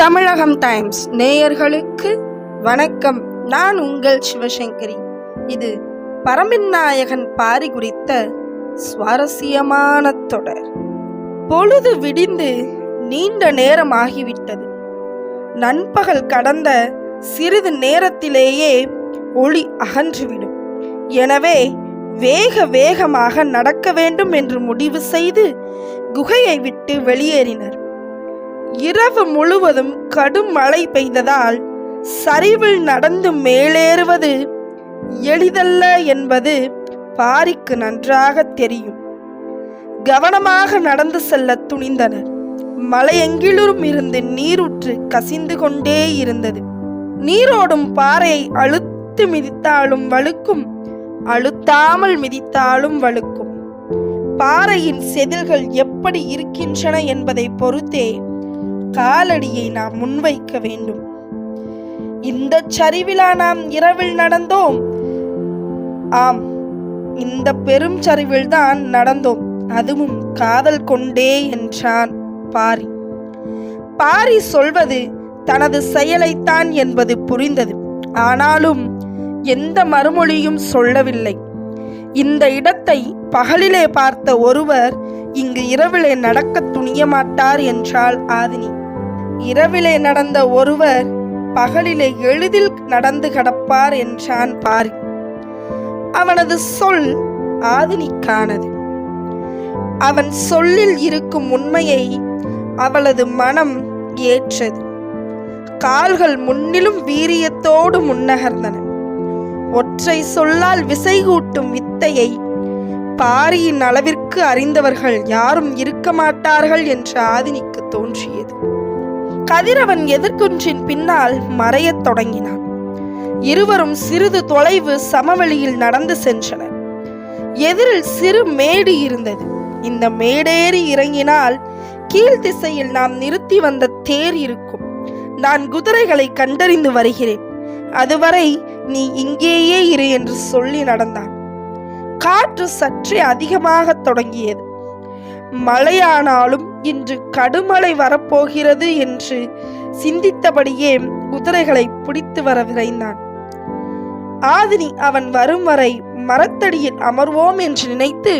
தமிழகம் times நேயர்களுக்கு வணக்கம். நான் உங்கள் சிவசங்கரி. இது பரம்பின் நாயகன் பாரி குறித்த சுவாரஸ்யமான தொடர். பொழுது விடிந்து நீண்ட நேரம் ஆகிவிட்டது நண்பகல் கடந்த சிறிது நேரத்திலேயே ஒளி அகன்றுவிடும். எனவே வேக வேகமாக நடக்க வேண்டும் என்று முடிவு செய்து குகையை விட்டு வெளியேறினர். இரவு முழுவதும் கடும் மழை பெய்ததால் சரிவில் நடந்து மேலேறுவது எளிதல்ல என்பது பாரிக்கு நன்றாக தெரியும். கவனமாக நடந்து செல்ல துணிந்தனர். மலையெங்கிலும் இருந்து நீருற்று கசிந்து கொண்டே இருந்தது. நீரோடும் பாறையை அழுத்து மிதித்தாலும் வழுக்கும் அழுத்தாமல் மிதித்தாலும் வழுக்கும். பாறையின் செதில்கள் எப்படி இருக்கின்றன என்பதை பொறுத்தே காலடியை நாம் முன்வைக்க வேண்டும். இந்த சரிவிலா நாம் இரவில் நடந்தோம். ஆம் இந்த பெரும் சரிவில் தான் நடந்தோம். அதுவும் காதல் கொண்டே என்றான் பாரி. பாரி சொல்வது தனது செயலைத்தான் என்பது புரிந்தது. ஆனாலும் எந்த மறுமொழியும் சொல்லவில்லை. இந்த இடத்தை பகலிலே பார்த்த ஒருவர் இங்கு இரவிலே நடக்கத் செய்ய மாட்டார் என்றாள் ஆதினி. இரவிலே நடந்த ஒருவர் பகலிலே எளிதில் நடந்து கடப்பார் என்றான் பாரி. அவனது சொல் ஆதினிக்கானது அவன் சொல்லில் இருக்கும் உண்மையை அவளது மனம் ஏற்றது. கால்கள் முன்னிலும் வீரியத்தோடு முன்னகர்ந்தன. ஒற்றை சொல்லால் விசைகூட்டும் வித்தையை பாரியின் அளவிற்கு அறிந்தவர்கள் யாரும் இருக்க மாட்டார்கள் என்று ஆதினிக்கு தோன்றியது. கதிரவன் எதிர்குன்றின் பின்னால் மறையத் தொடங்கினான். இருவரும் சிறிது தொலைவு சமவெளியில் நடந்து சென்றனர். எதிரில் சிறு மேடு இருந்தது. இந்த மேடேறி இறங்கினால் கீழ் திசையில் நாம் நிறுத்தி வந்த தேர் இருக்கும். நான் குதிரைகளை கண்டறிந்து வருகிறேன். அதுவரை நீ இங்கேயே இரு என்று சொல்லி நடந்தான். காற்று சற்றே அதிகமாக தொடங்கியது. மழையானாலும் இன்று கடுமழை வரப்போகிறது என்று சிந்தித்தபடியே குதிரைகளை பிடித்து வர விரைந்தான். ஆதினி அவன் வரும் வரை மரத்தடியில் அமர்வோம் என்று நினைத்து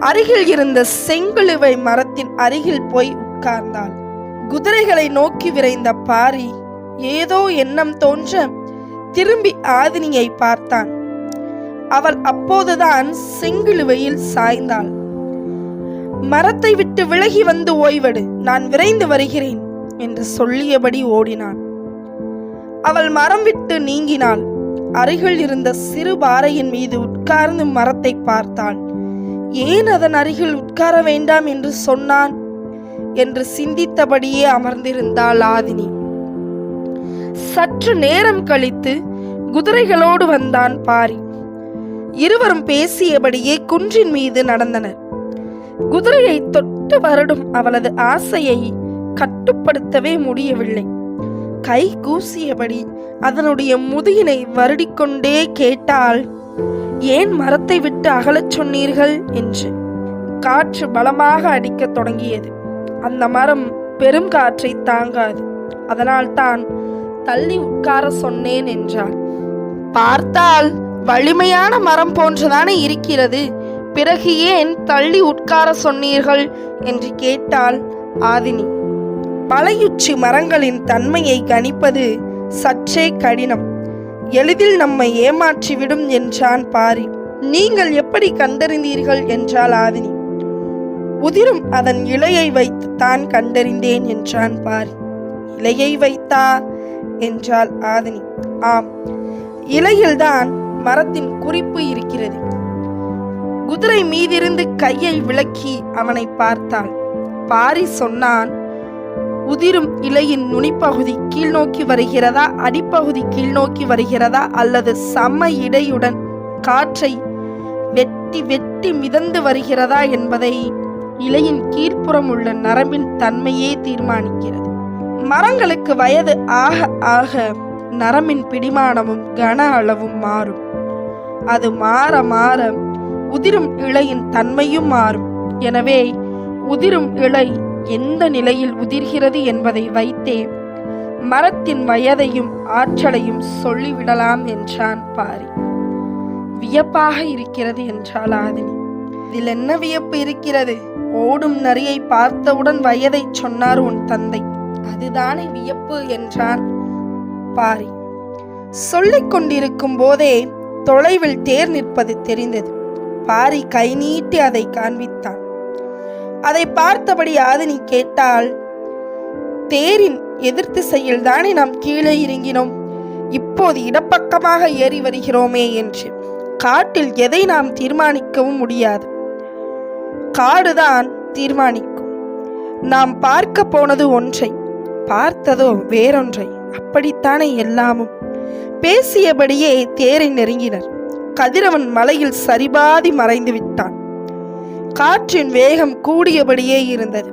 அருகில் இருந்த செங்குழுவை மரத்தின் அருகில் போய் உட்கார்ந்தாள். குதிரைகளை நோக்கி விரைந்த பாரி ஏதோ எண்ணம் தோன்ற திரும்பி ஆதினியை பார்த்தான். அவள் அப்போதுதான் செங்கிழுவையில் சாய்ந்தாள். மரத்தை விட்டு விலகி வந்து ஓய்வெடு நான் விரைந்து வருகிறேன் என்று சொல்லியபடி ஓடினான் அவள் மரம் விட்டு நீங்கினாள். அருகில் இருந்த சிறு பாறையின் மீது உட்கார்ந்து மரத்தை பார்த்தாள். ஏன் அதன் அருகில் உட்கார வேண்டாம் என்று சொன்னான்? என்று சிந்தித்தபடியே அமர்ந்திருந்தாள் ஆதினி. சற்று நேரம் கழித்து குதிரைகளோடு வந்தான் பாரி. இருவரும் பேசியபடியே குன்றின் மீது நடந்தனர் குதிரையை தொட்டு வருடும் அவளது ஆசையை கட்டுப்படுத்தவே முடியவில்லை. கை கூசியபடி அதனுடைய முதுகினை வருடிக்கொண்டே கேட்டால் ஏன் மரத்தை விட்டு அகலச் சொன்னீர்கள்? என்று. காற்று பலமாக அடிக்கத் தொடங்கியது. அந்த மரம் பெரும் காற்றை தாங்காது. அதனால் தான் தள்ளி உட்கார சொன்னேன் என்றார் பார்த்தால் வலிமையான மரம் போன்றுதானே இருக்கிறது? பிறகு ஏன் தள்ளி உட்கார சொன்னீர்கள்? என்று கேட்டாள் ஆதினி. பழையுச்சி மரங்களின் தன்மையை கணிப்பது சற்றே கடினம். எளிதில் நம்மை ஏமாற்றிவிடும் என்றான் பாரி. நீங்கள் எப்படி கண்டறிந்தீர்கள்? என்றாள் ஆதினி. உதிரும் அதன் இலையை வைத்து தான் கண்டறிந்தேன் என்றான் பாரி. இலையை வைத்தா? என்றாள் ஆதினி. ஆம் இலையில்தான் மரத்தின் குறிப்பு இருக்கிறது. குதிரை மீதிருந்து கையை விலக்கி அவனை பார்த்தாள். பாரி சொன்னான் உதிரும் இலையின் நுனிப்பகுதி கீழ்நோக்கி வருகிறதா அடிப்பகுதி கீழ்நோக்கி வருகிறதா அல்லது சம இடையுடன் காற்றை வெட்டி வெட்டி மிதந்து வருகிறதா என்பதை இலையின் கீழ்ப்புறம் உள்ள நரம்பின் தன்மையே தீர்மானிக்கிறது. மரங்களுக்கு வயது ஆக ஆக நரம்பின் பிடிமானமும் கன அளவும் மாறும். அது மாற மாற உதிரும் இலையின் தன்மையும் மாறும். எனவே உதிரும் இலை எந்த நிலையில் உதிர்கிறது என்பதை வைத்தே மரத்தின் வயதையும் ஆற்றலையும் சொல்லிவிடலாம் என்றான் பாரி. வியப்பாக இருக்கிறது என்றாள் ஆதினி. இதில் என்ன வியப்பு இருக்கிறது? ஓடும் நரியை பார்த்தவுடன் வயதை சொன்னார் உன் தந்தை. அதுதானே வியப்பு என்றான் பாரி. சொல்லிக் கொண்டிருக்கும் போதே தொலைவில் தேர் நிற்பது தெரிந்தது. பாரி கை நீட்டி அதை காண்பித்தான். அதை பார்த்தபடி ஆதினி கேட்டால் தேரின் எதிர் திசையில் தானே நாம் கீழே இறங்கினோம். இப்போது இடப்பக்கமாக ஏறி வருகிறோமே என்று. காட்டில் எதை நாம் தீர்மானிக்கவும் முடியாது. காடுதான் தீர்மானிக்கும். நாம் பார்க்க போனது ஒன்றை பார்த்ததோ வேறொன்றை. அப்படித்தானே எல்லாமும். பேசியபடியே தேரை நெருங்கினர். கதிரவன் மலையில் சரிபாதி மறைந்து விட்டான். காற்றின் வேகம் கூடியபடியே இருந்தது.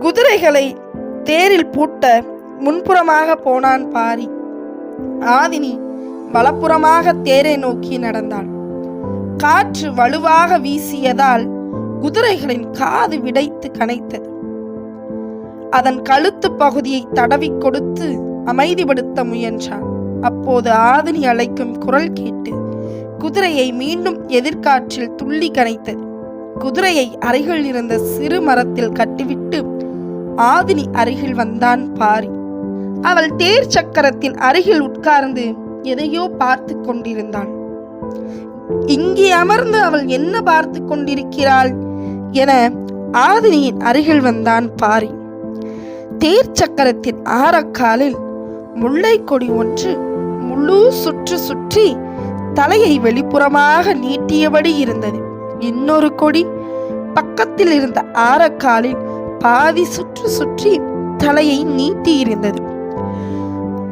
குதிரைகளை தேரில் பூட்ட முன்புறமாக போனான் பாரி. ஆதினி வலப்புறமாக தேரை நோக்கி நடந்தாள் காற்று வலுவாக வீசியதால் குதிரைகளின் காது விடைத்து கனைத்தது. அதன் கழுத்து பகுதியை தடவி கொடுத்து அமைதிப்படுத்த முயன்றான். அப்போது ஆதினி அழைக்கும் குரல் கேட்டு குதிரையை மீண்டும் எதிர்காற்றில் துள்ளி கனைத்தது குதிரையை அருகில் இருந்த சிறு மரத்தில் கட்டிவிட்டு ஆதினி அருகில் வந்தான் பாரி. அவள் தேர் சக்கரத்தின் அருகில் உட்கார்ந்து எதையோ பார்த்து கொண்டிருந்தாள் இங்கே அமர்ந்து அவள் என்ன பார்த்து கொண்டிருக்கிறாள் என ஆதினியின் அருகில் வந்தான் பாரி. தேர் சக்கரத்தின் ஆரக்காலில் முல்லை கொடி ஒன்று முழு சுற்று சுற்றி தலையை வெளிப்புறமாக நீட்டியபடி இருந்தது. இன்னொரு கொடி பக்கத்தில் இருந்த ஆரக்காலில் பாதி சுற்று சுற்றி தலையை நீட்டி இருந்தது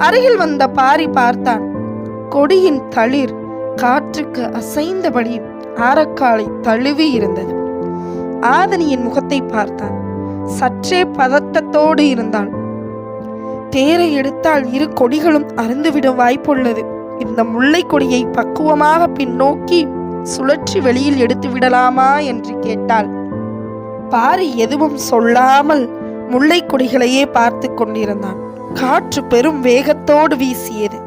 அருகில் வந்த பாரி பார்த்தான். கொடியின் தளிர் காற்றுக்கு அசைந்தபடி ஆரக்காலை தழுவி இருந்தது. ஆதனியின் முகத்தை பார்த்தான். சற்றே பதட்டத்தோடு இருந்தான். தேரை எடுத்தால் இரு கொடிகளும் அருந்துவிட வாய்ப்புள்ளது. இந்த முல்லை கொடியை பக்குவமாக பின்னோக்கி சுழற்றி வெளியில் எடுத்து விடலாமா என்று கேட்டாள். பாரி எதுவும் சொல்லாமல் முல்லை கொடிகளையே பார்த்து கொண்டிருந்தான். காற்று பெரும் வேகத்தோடு வீசியது.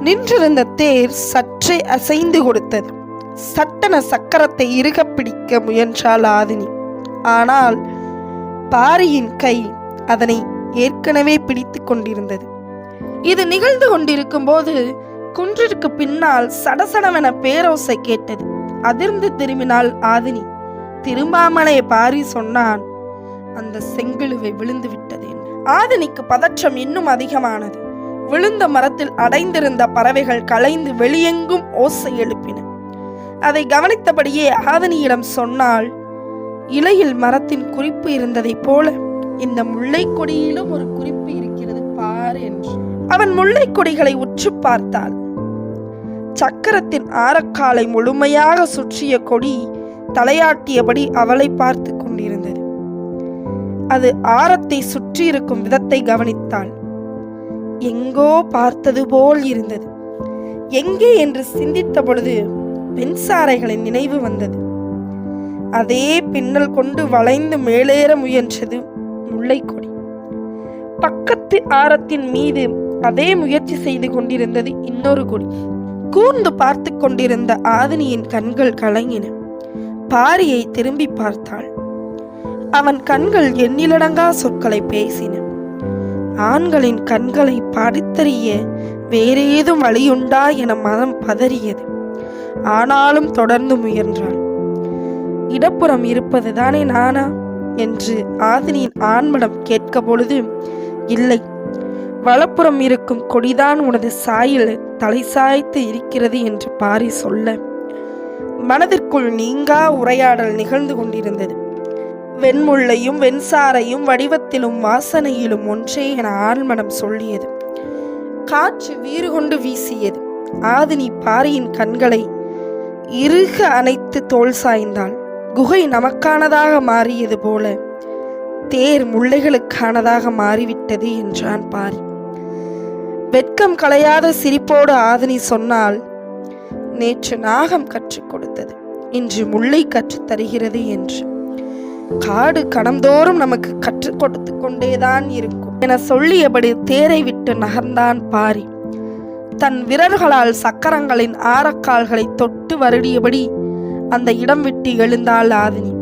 நின்றிருந்த தேர் சற்றே அசைந்து கொடுத்தது. சட்டன சக்கரத்தை இறுக பிடிக்க முயன்றாள் ஆதினி. ஆனால் பாரியின் கை அதனை ஏற்கனவே பிடித்து கொண்டிருந்தது. இது நிகழ்ந்து கொண்டிருக்கும் போது குன்றிற்கு பின்னால் சடசடவென பேரோசை கேட்டது. அதிர்ந்து திரும்பினாள் ஆதினி. திரும்பாமலே பாரி சொன்னான் அந்த செங்கிழுவை விழுந்து விட்டது. ஆதினிக்கு பதற்றம் இன்னும் அதிகமானது. விழுந்த மரத்தில் அடைந்திருந்த பறவைகள் கலைந்து வெளியெங்கும் ஓசை எழுப்பின. அதை கவனித்தபடியே ஆதினியிடம் சொன்னால் இலையில் மரத்தின் குறிப்பு இருந்ததைப் போல இந்த முல்லை கொடியிலும் ஒரு குறிப்பு இருக்கிறது பார் என்று. அவன் முல்லை கொடிகளை உற்று பார்த்தாள். சக்கரத்தின் ஆரக்காலை முழுமையாக சுற்றிய கொடி தலையாட்டியபடி அவளை பார்த்து கொண்டிருந்தது. அது ஆரத்தை சுற்றி இருக்கும் விதத்தை கவனித்தாள். எங்கோ பார்த்தது போல் இருந்தது. எங்கே என்று சிந்தித்த பொழுது பெண்சாரைகளின் நினைவு வந்தது. அதே பின்னல் கொண்டு வளைந்து மேலேற முயன்றது முல்லைக்கொடி. பக்கத்து ஆரத்தின் மீது அதே முயற்சி செய்து கொண்டிருந்தது இன்னொரு கொடி. கூர்ந்து பார்த்து கொண்டிருந்த ஆதினியின் கண்கள் கலங்கின. பாரியை திரும்பி பார்த்தாள். அவன் கண்கள் எண்ணிலடங்கா சொற்களை பேசின. ஆண்களின் கண்களை படித்தறிய வேறேதும் வழியுண்டா என மனம் பதறியது. ஆனாலும் தொடர்ந்து முயன்றாள். இடப்புறம் இருப்பது தானே நானா? என்று ஆதினியின் ஆண்மடம் கேட்க பொழுது இல்லை வலப்புறம் இருக்கும் கொடிதான் உனது சாயில் தலை சாய்த்து இருக்கிறது என்று பாரி சொல்ல மனதிற்குள் நீங்கா உரையாடல் நிகழ்ந்து கொண்டிருந்தது. வெண்முள்ளையும் வெண்சாரையும் வடிவத்திலும் வாசனையிலும் ஒன்றே என ஆழ்மனம் சொல்லியது. காற்று வீறு கொண்டு வீசியது. ஆதினி பாரியின் கண்களை இறுக அணைத்து தோல் சாய்ந்தாள். குகை நமக்கானதாக மாறியது போல தேர் முல்லைகளுக்கானதாக மாறிவிட்டது என்றான் பாரி. வெட்கம் களையாத சிரிப்போடு ஆதினி சொன்னால் நேற்று நாகம் கற்றுக் கொடுத்தது. இன்று முல்லை கற்றுத் தருகிறது என்று. காடு கணந்தோறும் நமக்கு கற்றுக் கொடுத்து கொண்டேதான் இருக்கும் என சொல்லியபடி தேரை விட்டு நகர்ந்தான் பாரி. தன் விரல்களால் சக்கரங்களின் ஆரக்கால்களை தொட்டு வருடியபடி அந்த இடம் விட்டு எழுந்தாள் ஆதினி.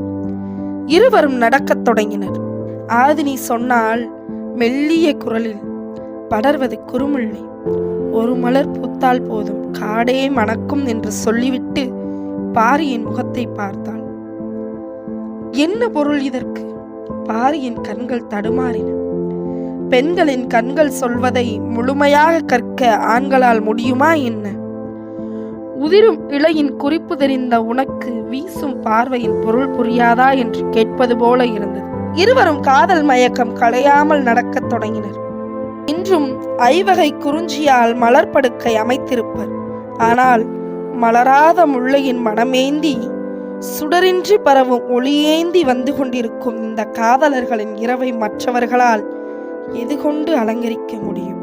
இருவரும் நடக்கத் தொடங்கினர். ஆதினி சொன்னால் மெல்லிய குரலில் படர்வது குறுமுள்ளி ஒரு மலர் பூத்தால் போதும். காடே மணக்கும் என்று சொல்லிவிட்டு பாரியின் முகத்தை பார்த்தாள். என்ன பொருள் இதற்கு? பாரியின் கண்கள் தடுமாறின. பெண்களின் கண்கள் சொல்வதை முழுமையாக கற்க ஆண்களால் முடியுமா என்ன? உதிரும் இலையின் குறிப்பு தெரிந்த உனக்கு வீசும் பார்வையின் பொருள் புரியாதா என்று கேட்பது போல இருந்தது. இருவரும் காதல் மயக்கம் களையாமல் நடக்கத் தொடங்கினர். இன்றும் ஐவகை குறிஞ்சியால் மலர் படுக்கை அமைத்திருப்பர். ஆனால் மலராத முல்லையின் மனமேந்தி சுடரின்றி பரவும் ஒளியேந்தி வந்து கொண்டிருக்கும் இந்த காதலர்களின் இரவை மற்றவர்களால் எது கொண்டு அலங்கரிக்க முடியும்?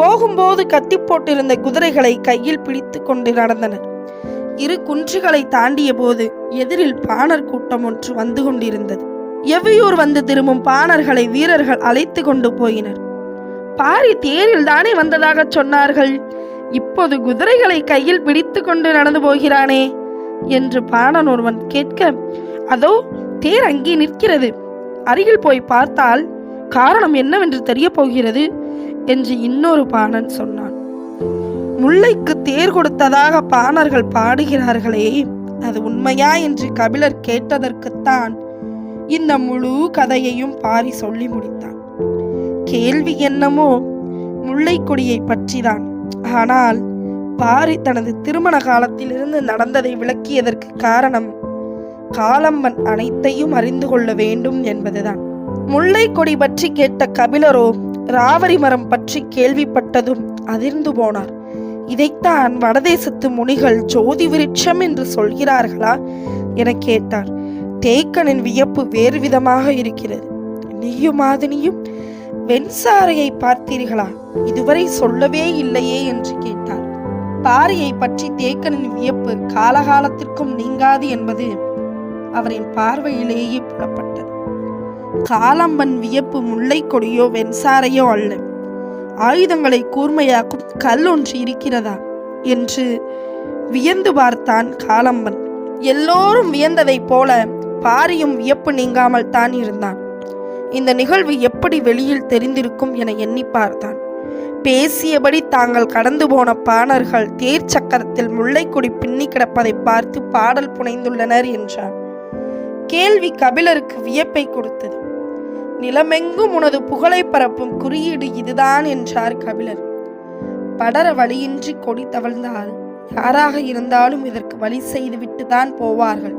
போகும்போது கத்தி போட்டிருந்த குதிரைகளை கையில் பிடித்து கொண்டு நடந்தனர். இரு குன்றுகளை தாண்டிய போது எதிரில் பாணர் கூட்டம் ஒன்று வந்து கொண்டிருந்தது. எவ்வியூர் வந்து திரும்பும் பாணர்களை வீரர்கள் அழைத்து கொண்டு போயினர். பாரி தேரில் தானே வந்ததாக சொன்னார்கள்? இப்போது குதிரைகளை கையில் பிடித்து கொண்டு நடந்து போகிறானே? என்று பாணன் ஒருவன் கேட்க அதோ தேர் அங்கே நிற்கிறது. அருகில் போய் பார்த்தால் காரணம் என்னவென்று தெரிய போகிறது? என்று இன்னொரு பாணன் சொன்னான். முல்லைக்கு தேர் கொடுத்ததாக பாணர்கள் பாடுகிறார்களே அது உண்மையா என்று கபிலர் கேட்டதற்குத்தான் இந்த முழு கதையையும் பாரி சொல்லி முடித்தான். கேள்வி என்னமோ முல்லைக்கொடியை பற்றிதான். ஆனால் பாரி தனது திருமண காலத்திலிருந்து நடந்ததை விளக்கியதற்கு காரணம் காலம்பன் அனைத்தையும் அறிந்து கொள்ள வேண்டும் என்பதுதான். முல்லை கொடி பற்றி கேட்ட கபிலரோ ராவரி மரம் பற்றி கேள்விப்பட்டதும் அதிர்ந்து போனார். இதைத்தான் வடதேசத்து முனிகள் ஜோதி விருட்சம் என்று சொல்கிறார்களா என கேட்டார். தேக்கனின் வியப்பு வேறு விதமாக இருக்கிறது. நீயும் மாதினியும் வெண்சாரையை பார்த்தீர்களா? இதுவரை சொல்லவே இல்லையே என்று கேட்டார். பாரியை பற்றி தேக்கனின் வியப்பு காலகாலத்திற்கும் நீங்காது என்பது அவரின் பார்வையிலேயே புலப்பட்டது. காலம்பன் வியப்பு முல்லை கொடியோ வெண்சாரையோ அல்ல. ஆயுதங்களை கூர்மையாக்கும் கல் ஒன்று இருக்கிறதா? என்று வியந்து பார்த்தான் காலம்பன். எல்லோரும் வியந்ததைப் போல பாரியும் வியப்பு நீங்காமல் தான் இருந்தான். இந்த நிகழ்வு எப்படி வெளியில் தெரிந்திருக்கும் என எண்ணி பார்த்தான். பேசியபடி தாங்கள் கடந்து போன பாணர்கள் தேர் சக்கரத்தில் முல்லைக்கொடி பின்னி கிடப்பதை பார்த்து பாடல் புனைந்துள்ளனர் என்றார் கேள்வி கபிலருக்கு வியப்பை கொடுத்தது. நிலமெங்கும் உனது புகழை பரப்பும் குறியீடு இதுதான் என்றார் கபிலர். படர வழியின்றி கொடி தவழ்ந்தால் யாராக இருந்தாலும் இதற்கு வழி செய்துவிட்டு தான் போவார்கள்.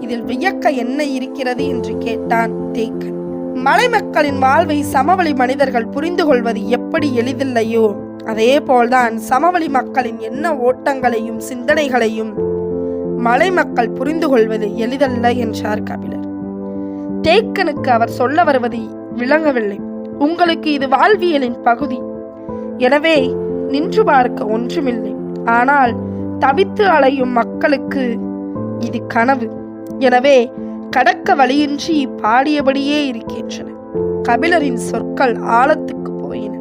இதில் வியக்க என்ன இருக்கிறது என்று கேட்டான் தேக்கன். மலை மக்களின் வாழ்வை சமவெளி மனிதர்கள் புரிந்து கொள்வது எப்படி எளிதில்லையோ? அதே போல்தான் சமவெளி மக்களின் என்ன ஓட்டங்களையும் சிந்தனைகளையும் மலை மக்கள் புரிந்து கொள்வது எளிதல்ல என்றார் கபிலர். டேக்கனுக்கு அவர் சொல்ல வருவது விளங்கவில்லை. உங்களுக்கு இது வாழ்வியலின் பகுதி. எனவே நின்று பார்க்க ஒன்றுமில்லை. ஆனால் தவித்து அலையும் மக்களுக்கு இது கனவு. எனவே கடக்க வழியின்றி பாடியபடியே இருக்கின்றன. கபிலரின் சொற்கள் ஆழத்துக்கு போயின.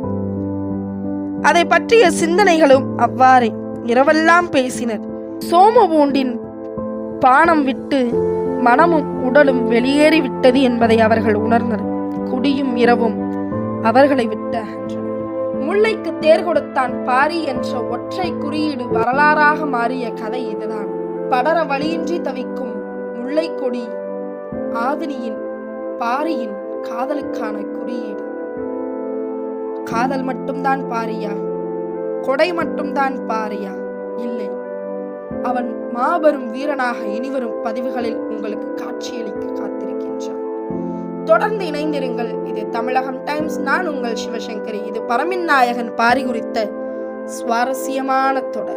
அதை பற்றிய சிந்தனைகளும் அவ்வாறே. இரவெல்லாம் பேசினர். சோமபூண்டின் பானம் விட்டு மனமும் உடலும் வெளியேறி விட்டது என்பதை அவர்கள் உணர்ந்தனர். குடியும் இரவும் அவர்களை விட்டு முல்லைக்கு தேர் கொடுத்தான் பாரி என்ற ஒற்றை குறியீடு வரலாறாக மாறிய கதை இதுதான். படர வழியின்றி தவிக்கும் முல்லை கொடி ஆதினியின் பாரியின் காதலுக்கான குறியீடு. காதல் மட்டும்தான் பாரியா? கொடை மட்டும்தான் பாரியா? இல்லை. அவன் மாபெரும் வீரனாக இனிவரும் பதிவுகளில் உங்களுக்கு காட்சியளிக்க காத்திருக்கின்றான். தொடர்ந்து இணைந்திருங்கள். இது தமிழகம் டைம்ஸ். நான் உங்கள் சிவசங்கரி. இது பரமின் நாயகன். பாரி குறித்த சுவாரஸ்யமான தொடர்.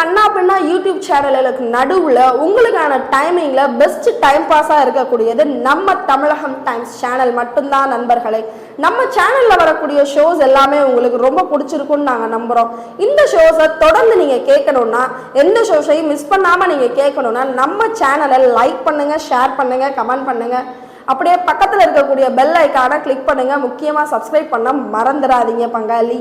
கண்ணா பின்னா யூடியூப் சேனல்களுக்கு நடுவில் உங்களுக்கான டைமிங்கில் பெஸ்ட் டைம் பாஸாக இருக்கக்கூடியது நம்ம தமிழகம் டைம்ஸ் சேனல் மட்டும்தான் நண்பர்களே. நம்ம சேனலில் வரக்கூடிய ஷோஸ் எல்லாமே உங்களுக்கு ரொம்ப பிடிச்சிருக்குன்னு நாங்கள் நம்புகிறோம் இந்த ஷோஸை தொடர்ந்து நீங்கள் கேட்கணுன்னா எந்த ஷோஸையும் மிஸ் பண்ணாமல் நீங்கள் கேட்கணுன்னா நம்ம சேனலை லைக் பண்ணுங்கள் ஷேர் பண்ணுங்கள் கமெண்ட் பண்ணுங்கள் அப்படியே பக்கத்தில் இருக்கக்கூடிய பெல் ஐக்கானை கிளிக் பண்ணுங்கள் முக்கியமாக சப்ஸ்கிரைப் பண்ண மறந்துடாதீங்க பங்காளி.